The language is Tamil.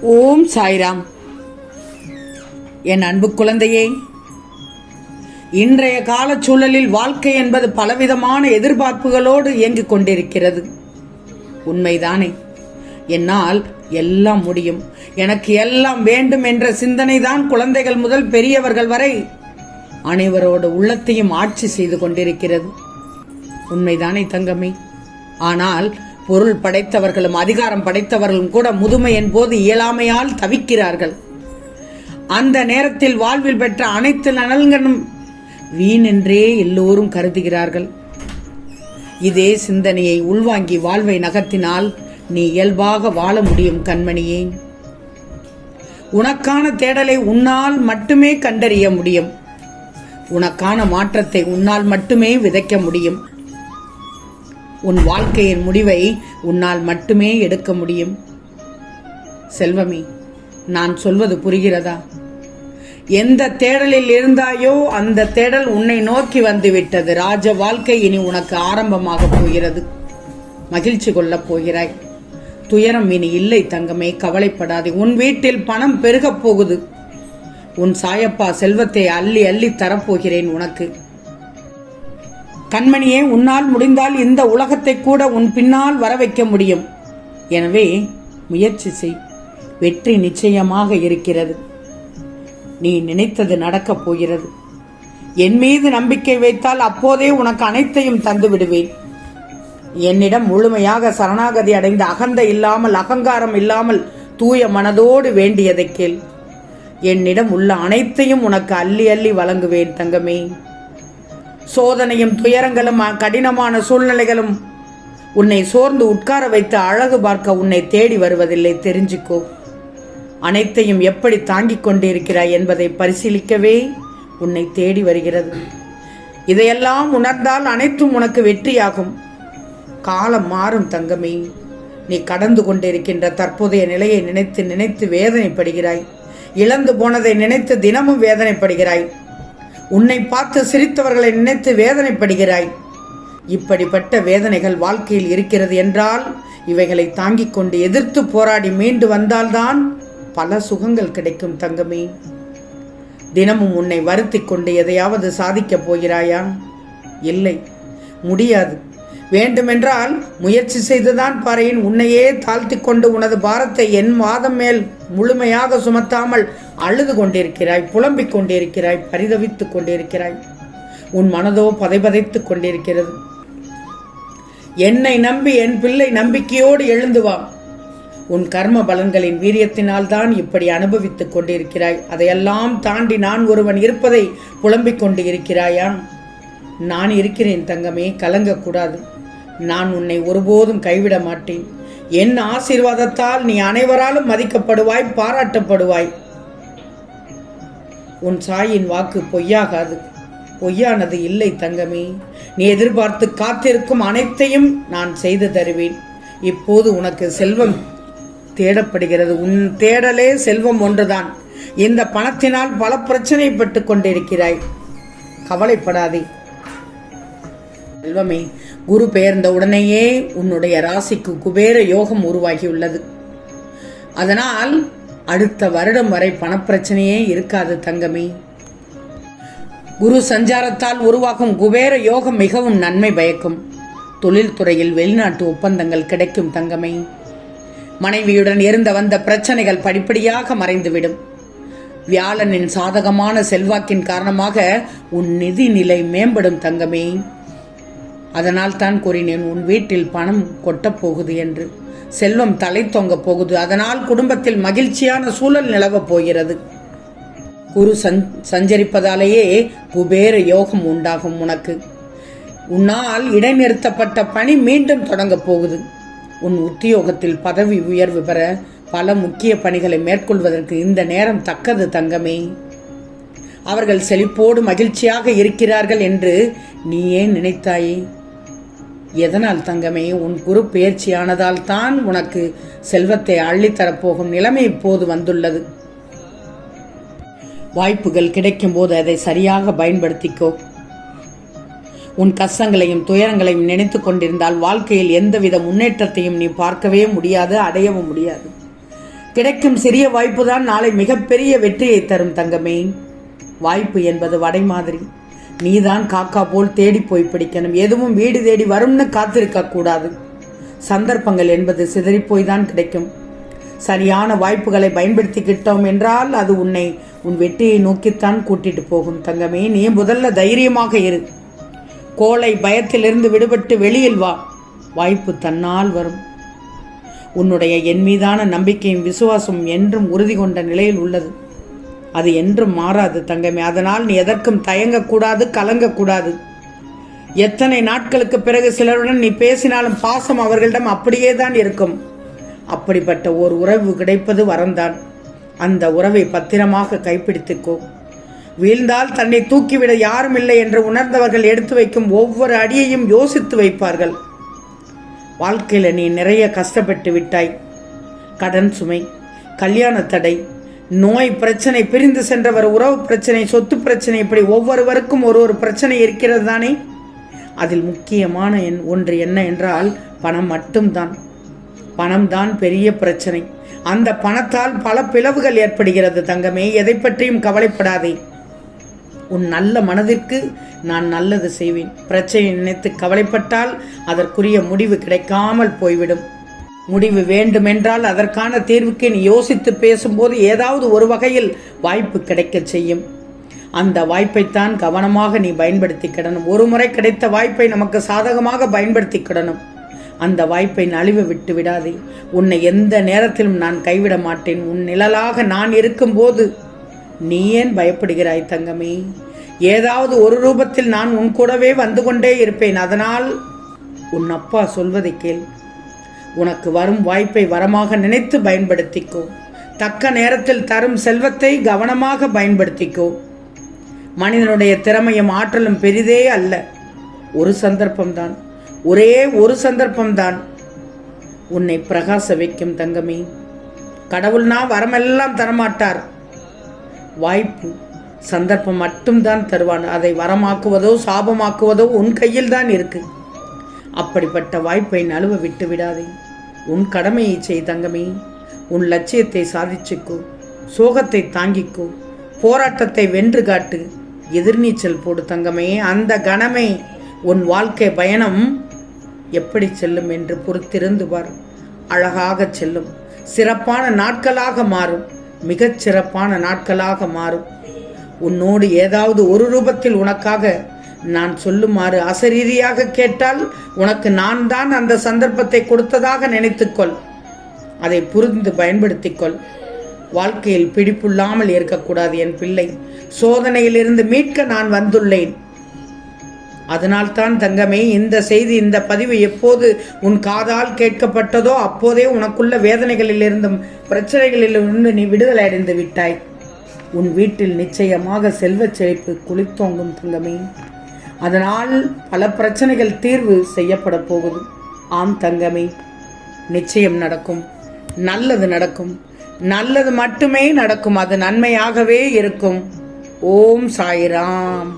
ஓம் சாய்ராம். என் அன்பு குழந்தையே இன்றைய காலச்சூழலில் வாழ்க்கை என்பது பலவிதமான எதிர்பார்ப்புகளோடு இயங்கிக் கொண்டிருக்கிறது. உண்மைதானே? என்னால் எல்லாம் முடியும். எனக்கு எல்லாம் வேண்டும் என்ற சிந்தனை தான் குழந்தைகள் முதல் பெரியவர்கள் வரை அனைவரோட உள்ளத்தையும் ஆட்சி செய்து கொண்டிருக்கிறது. உண்மைதானே தங்கமே? ஆனால் பொருள் படைத்தவர்களும் அதிகாரம் படைத்தவர்களும் கூட முதுமையின் போது இயலாமையால் தவிக்கிறார்கள். அந்த நேரத்தில் வாழ்வில் பெற்ற அனைத்து நலன்களும் வீணென்றே எல்லோரும் கருதுகிறார்கள். இதே சிந்தனையை உள்வாங்கி வாழ்வை நகர்த்தினால் நீ இயல்பாக வாழ முடியும் கண்மணியே. உனக்கான தேடலை உன்னால் மட்டுமே கண்டறிய முடியும். உனக்கான மாற்றத்தை உன்னால் மட்டுமே விதைக்க முடியும். உன் வாழ்க்கையின் முடிவை உன்னால் மட்டுமே எடுக்க முடியும். செல்வமே நான் சொல்வது புரிகிறதா? எந்த தேடலில் இருந்தாயோ அந்த தேடல் உன்னை நோக்கி வந்துவிட்டது. ராஜ வாழ்க்கை இனி உனக்கு ஆரம்பமாக போகிறது. மகிழ்ச்சி கொள்ளப் போகிறாய். துயரம் இனி இல்லை தங்கமே கவலைப்படாதே. உன் வீட்டில் பணம் பெருகப் போகுது. உன் சாயப்பா செல்வத்தை அள்ளி அள்ளி தரப்போகிறேன் உனக்கு. கண்மணியே உன்னால் முடிந்தால் இந்த உலகத்தை கூட உன் பின்னால் வர வைக்க முடியும். எனவே முயற்சி செய். வெற்றி நிச்சயமாக இருக்கிறது. நீ நினைத்தது நடக்கப் போகிறது. என் மீது நம்பிக்கை வைத்தால் அப்போதே உனக்கு அனைத்தையும் தந்து விடுவேன். என்னிடம் முழுமையாக சரணாகதி அடைந்த அகந்த இல்லாமல் அகங்காரம் இல்லாமல் தூய மனதோடு வேண்டியதை கேள். என்னிடம் உள்ள அனைத்தையும் உனக்கு அள்ளி அள்ளி வழங்குவேன் தங்கமே. சோதனையும் துயரங்களும் கடினமான சூழ்நிலைகளும் உன்னை சோர்ந்து உட்கார வைத்து அழகு பார்க்க உன்னை தேடி வருவதில்லை தெரிஞ்சுக்கோ. அனைத்தையும் எப்படி தாங்கிக் கொண்டிருக்கிறாய் என்பதை பரிசீலிக்கவே உன்னை தேடி வருகிறது. இதையெல்லாம் உணர்ந்தால் அனைத்தும் உனக்கு வெற்றியாகும். காலம் மாறும் தங்கமே. நீ கடந்து கொண்டிருக்கின்ற தற்போதைய நிலையை நினைத்து நினைத்து வேதனைப்படுகிறாய். இழந்து போனதை நினைத்து தினமும் வேதனைப்படுகிறாய். உன்னை பார்த்து சிரித்தவர்களை நினைத்து வேதனைப்படுகிறாய். இப்படிப்பட்ட வேதனைகள் வாழ்க்கையில் இருக்கிறது என்றால் இவைகளை தாங்கிக் கொண்டு எதிர்த்து போராடி மீண்டு வந்தால்தான் பல சுகங்கள் கிடைக்கும் தங்கமே. தினமும் உன்னை வருத்தி கொண்டு எதையாவது சாதிக்கப் போகிறாயா? இல்லை முடியாது. வேண்டுமென்றால் முயற்சி செய்துதான் பாறையின் உன்னையே தாழ்த்தி கொண்டு உனது பாரத்தை என் மாதம் மேல் முழுமையாக சுமத்தாமல் அழுது கொண்டிருக்கிறாய் புலம்பிக் கொண்டிருக்கிறாய் பரிதவித்துக் கொண்டிருக்கிறாய். உன் மனதோ பதைபதைத்துக் கொண்டிருக்கிறது. என்னை நம்பி என் பிள்ளை நம்பிக்கையோடு எழுந்து வா. உன் கர்ம பலன்களின் வீரியத்தினால் தான் இப்படி அனுபவித்துக் கொண்டிருக்கிறாய். அதையெல்லாம் தாண்டி நான் ஒருவன் இருப்பதை புலம்பிக் கொண்டு இருக்கிறாயா நான் இருக்கிறேன் தங்கமே கலங்கக்கூடாது. நான் உன்னை ஒருபோதும் கைவிட மாட்டேன். என் ஆசீர்வாதத்தால் நீ அனைவராலும் மதிக்கப்படுவாய் பாராட்டப்படுவாய். உன் சாயின் வாக்கு பொய்யாகாது. பொய்யானது இல்லை தங்கமே. நீ எதிர்பார்த்து காத்திருக்கும் அனைத்தையும் நான் செய்து தருவேன். இப்போது உனக்கு செல்வம் தேடப்படுகிறது. உன் தேடலே செல்வம் ஒன்றுதான். இந்த பணத்தினால் பல பிரச்சனைப்பட்டு கொண்டிருக்கிறாய். கவலைப்படாதே. செல்வமே குரு பெயர்ந்த உடனேயே உன்னுடைய ராசிக்கு குபேர யோகம் உருவாகியுள்ளது. அதனால் அடுத்த வருடம் வரை பணப்பிரச்சனையே இருக்காது தங்கமே. குரு சஞ்சாரத்தால் உருவாகும் குபேர யோகம் மிகவும் நன்மை பயக்கும். தொழில்துறையில் வெளிநாட்டு ஒப்பந்தங்கள் கிடைக்கும் தங்கமே. மனைவியுடன் இருந்த வந்த பிரச்சனைகள் படிப்படியாக மறைந்துவிடும். வியாழனின் சாதகமான செல்வாக்கின் காரணமாக உன் நிதி நிலை மேம்படும் தங்கமே. அதனால் தான் கூறினேன் உன் வீட்டில் பணம் கொட்டப் போகுது என்று. செல்வம் தலை தொங்கப் போகுது. அதனால் குடும்பத்தில் மகிழ்ச்சியான சூழல் நிலவப் போகிறது. குரு சஞ் சஞ்சரிப்பதாலேயே குபேர யோகம் உண்டாகும் உனக்கு. உன்னால் இடைநிறுத்தப்பட்ட பணி மீண்டும் தொடங்கப் போகுது. உன் உத்தியோகத்தில் பதவி உயர்வு பெற பல முக்கிய பணிகளை மேற்கொள்வதற்கு இந்த நேரம் தக்கது தங்கமே. அவர்கள் செழிப்போடு மகிழ்ச்சியாக இருக்கிறார்கள் என்று நீ ஏன் நினைத்தாயே. எதனால் தங்கமே உன் குரு பெயர்ச்சியானதால் தான் உனக்கு செல்வத்தை அள்ளித்தரப்போகும் நிலைமை இப்போது வந்துள்ளது. வாய்ப்புகள் கிடைக்கும்போது அதை சரியாக பயன்படுத்திக்கோ. உன் கஷ்டங்களையும் துயரங்களையும் நினைத்து கொண்டிருந்தால் வாழ்க்கையில் எந்தவித முன்னேற்றத்தையும் நீ பார்க்கவே முடியாது அடையவும் முடியாது. கிடைக்கும் சிறிய வாய்ப்பு தான் நாளை மிகப்பெரிய வெற்றியை தரும் தங்கமே. வாய்ப்பு என்பது வடை மாதிரி. நீதான் காக்கா போல் தேடி போய் பிடிக்கணும். எதுவும் வீடு தேடி வரும்னு காத்திருக்க கூடாது. சந்தர்ப்பங்கள் என்பது சிதறிப்போய் தான் கிடைக்கும். சரியான வாய்ப்புகளை பயன்படுத்திக்கிட்டோம் என்றால் அது உன்னை உன் வெற்றியை நோக்கித்தான் கூட்டிட்டு போகும். தங்கமே நீ முதல்ல தைரியமாக இரு. கோளை பயத்திலிருந்து விடுபட்டு வெளியில் வா. வாய்ப்பு தன்னால் வரும். உன்னுடைய என் மீதான நம்பிக்கையும் விசுவாசம் என்றும் உறுதி கொண்ட நிலையில் உள்ளது. அது என்றும் மாறாது தங்கமே. அதனால் நீ எதற்கும் தயங்கக்கூடாது கலங்கக்கூடாது. எத்தனை நாட்களுக்கு பிறகு சிலருடன் நீ பேசினாலும் பாசம் அவர்களிடம் அப்படியே தான் இருக்கும். அப்படிப்பட்ட ஓர் உறவு கிடைப்பது வரம்தான். அந்த உறவை பத்திரமாக கைப்பிடித்துக்கோ. வீழ்ந்தால் தன்னை தூக்கிவிட யாரும் இல்லை என்று உணர்ந்தவர்கள் எடுத்து வைக்கும் ஒவ்வொரு அடியையும் யோசித்து வைப்பார்கள். வாழ்க்கையில் நீ நிறைய கஷ்டப்பட்டு விட்டாய். கடன் சுமை கல்யாண தடை நோய் பிரச்சனை பிரிந்து சென்றவர் உறவு பிரச்சனை சொத்து பிரச்சனை இப்படி ஒவ்வொருவருக்கும் ஒரு ஒரு பிரச்சனை இருக்கிறது தானே? அதில் முக்கியமான என் ஒன்று என்ன என்றால் பணம் மட்டும்தான். பணம்தான் பெரிய பிரச்சனை. அந்த பணத்தால் பல பிளவுகள் ஏற்படுகிறது தங்கமே எதை பற்றியும் கவலைப்படாதே. உன் நல்ல மனதிற்கு நான் நல்லது செய்வேன். பிரச்சனை நினைத்து கவலைப்பட்டால் அதற்குரிய முடிவு கிடைக்காமல் போய்விடும். முடிவு வேண்டுமென்றால் அதற்கான தீர்வுக்கு நீ யோசித்து பேசும்போது ஏதாவது ஒரு வகையில் வாய்ப்பு கிடைக்கச் செய்யும். அந்த வாய்ப்பைத்தான் கவனமாக நீ பயன்படுத்திக்கிடணும் ஒரு முறை கிடைத்த வாய்ப்பை நமக்கு சாதகமாக பயன்படுத்திக்கிடணும் அந்த வாய்ப்பை நழுவ விட்டு விடாதே. உன்னை எந்த நேரத்திலும் நான் கைவிட மாட்டேன். உன் நிழலாக நான் இருக்கும்போது நீ ஏன் பயப்படுகிறாய் தங்கமே? ஏதாவது ஒரு ரூபத்தில் நான் உன் கூடவே வந்து கொண்டே இருப்பேன். அதனால் உன் அப்பா சொல்வதை கேள். உனக்கு வரும் வாய்ப்பை வரமாக நினைத்து பயன்படுத்திக்கோ. தக்க நேரத்தில் தரும் செல்வத்தை கவனமாக பயன்படுத்திக்கோ. மனிதனுடைய திறமையும் ஆற்றலும் பெரிதே அல்ல. ஒரு சந்தர்ப்பம்தான். ஒரே ஒரு சந்தர்ப்பம்தான். உன்னை பிரகாச வைக்கும் தங்கமே கடவுள்னா வரமெல்லாம் தரமாட்டார். வாய்ப்பு சந்தர்ப்பம் மட்டும்தான் தருவான். அதை வரமாக்குவதோ சாபமாக்குவதோ உன் கையில் தான் இருக்கு. அப்படிப்பட்ட வாய்ப்பை நழுவ விட்டு விடாதே. உன் கடமையை செய் தங்கமே. உன் லட்சியத்தை சாதிச்சுக்கோ. சோகத்தை தாங்கிக்கோ. போராட்டத்தை வென்று காட்டு. எதிர்நீச்சல் போடு தங்கமே. அந்த கணமே உன் வாழ்க்கை பயணம். எப்படி செல்லும் என்று பொறுத்திருந்து பார். அழகாக செல்லும். சிறப்பான நாட்களாக மாறும். மிகச் சிறப்பான நாட்களாக மாறும். உன்னோடு ஏதாவது ஒரு ரூபத்தில் உனக்காக நான் சொல்லுமாறு அசரீதியாக கேட்டால் உனக்கு நான் தான் அந்த சந்தர்ப்பத்தை கொடுத்ததாக நினைத்துக்கொள். அதை புரிந்து பயன்படுத்திக்கொள். வாழ்க்கையில் பிடிப்புள்ளாமல் இருக்கக்கூடாது என் பிள்ளை. சோதனையிலிருந்து மீட்க நான் வந்துள்ளேன். அதனால்தான் தங்கமே இந்த செய்தி இந்த பதிவு எப்போது உன் காதால் கேட்கப்பட்டதோ அப்போதே உனக்குள்ள வேதனைகளிலிருந்தும் பிரச்சனைகளிலிருந்து நீ விடுதலை அடைந்து விட்டாய். உன் வீட்டில் நிச்சயமாக செல்வச் செழிப்பு குளித்தோங்கும் தங்கமே. அதனால் பல பிரச்சனைகள் தீர்வு செய்யப்பட போகுது. ஆம் தங்கமே நிச்சயம் நடக்கும். நல்லது நடக்கும். நல்லது மட்டுமே நடக்கும். அது நன்மையாகவே இருக்கும். ஓம் சாய்ராம்.